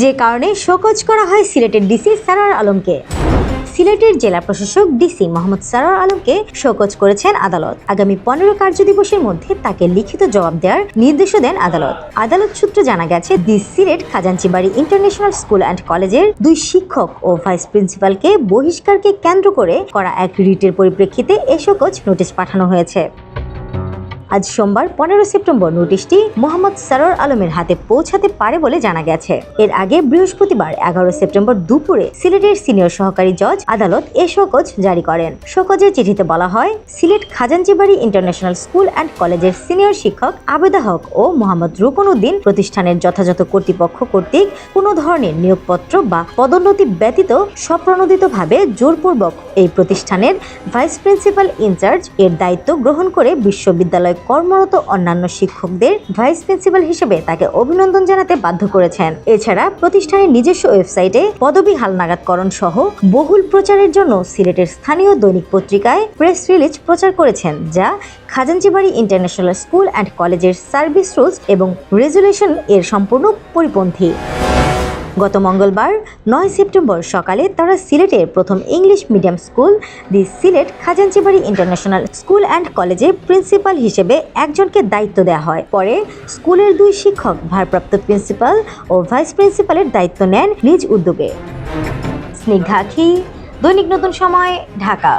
যে কারণে শোকজ করা হয় সিলেটের ডিসি সারার আলমকে। সিলেটের জেলা প্রশাসক ডিসি মোহাম্মদ সারার আলমকে শোকজ করেছেন আদালত। আগামী পনেরো কার্যদিবসের মধ্যে তাকে লিখিত জবাব দেওয়ার নির্দেশও দেন আদালত। আদালত সূত্রে জানা গেছে the Sylhet Khajanchibari international school and কলেজের দুই শিক্ষক ও ভাইস প্রিন্সিপালকে বহিষ্কারকে কেন্দ্র করে করা এক রিটের পরিপ্রেক্ষিতে এ শোকজ নোটিশ পাঠানো হয়েছে। আজ সোমবার পনেরো সেপ্টেম্বর নোটিশটি মোহাম্মদ সরোর আলমের হাতে পৌঁছাতে পারে বলে জানা গেছে। এর আগে বৃহস্পতিবার এগারো সেপ্টেম্বর দুপুরে সিলেটের সিনিয়র সহকারী জজ আদালত এ শোকজ জারি করেন। শোকজের চিঠিতে বলা হয়, Sylhet Khajanchibari international school and কলেজের সিনিয়র শিক্ষক আবেদা হক ও মোহাম্মদ রুকন উদ্দিন প্রতিষ্ঠানের যথাযথ কর্তৃপক্ষ কর্তৃক কোনো ধরনের নিয়োগপত্র বা পদোন্নতি ব্যতীত স্বপ্রণোদিতভাবে জোরপূর্বক এই প্রতিষ্ঠানের ভাইস প্রিন্সিপাল ইনচার্জ এর দায়িত্ব গ্রহণ করে বিশ্ববিদ্যালয়ে কর্মরত অন্যান্য শিক্ষকদের ভাইস প্রিন্সিপাল হিসেবে তাকে অভিনন্দন জানাতে বাধ্য করেছেন। এছাড়া প্রতিষ্ঠানের নিজস্ব ওয়েবসাইটে পদবি হালনাগাদকরণ সহ বহুল প্রচারের জন্য সিলেটের স্থানীয় দৈনিক পত্রিকায় প্রেস রিলিজ প্রচার করেছেন, যা খাজাঞ্চিবাড়ি ইন্টারন্যাশনাল স্কুল অ্যান্ড কলেজের সার্ভিস রুলস এবং রেজুলেশন এর সম্পূর্ণ পরিপন্থী। গত মঙ্গলবার নয় সেপ্টেম্বর সকালে তারা সিলেটের প্রথম English medium school, the Sylhet Khajanchibari international school and কলেজে প্রিন্সিপাল হিসেবে একজনকে দায়িত্ব দেওয়া হয়। পরে স্কুলের দুই শিক্ষক, ভারপ্রাপ্ত প্রিন্সিপাল ও ভাইস প্রিন্সিপালের দায়িত্ব নেন নিজ উদ্যোগে। স্নিগ্ধা আখি, দৈনিক নতুন সময়, ঢাকা।